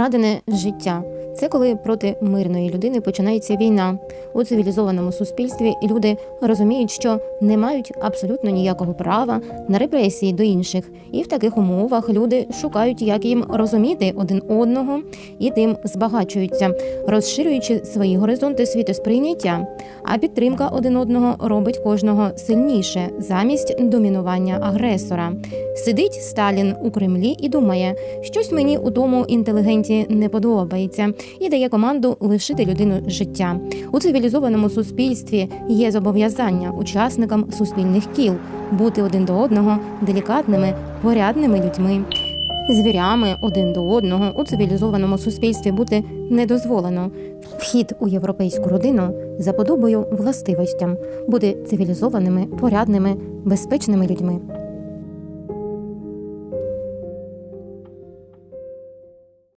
Вкрадене життя це коли проти мирної людини починається війна. У цивілізованому суспільстві люди розуміють, що не мають абсолютно ніякого права на репресії до інших, і в таких умовах люди шукають, як їм розуміти один одного і тим збагачуються, розширюючи свої горизонти світосприйняття. А підтримка один одного робить кожного сильніше замість домінування агресора. Сидить Сталін у Кремлі і думає, щось мені у тому інтелігенті не подобається, і дає команду лишити людину життя. У цивілізованому суспільстві є зобов'язання учасникам суспільних кіл бути один до одного делікатними, порядними людьми. Звірями один до одного у цивілізованому суспільстві бути не дозволено. Вхід у європейську родину за подобою властивостям бути цивілізованими, порядними, безпечними людьми.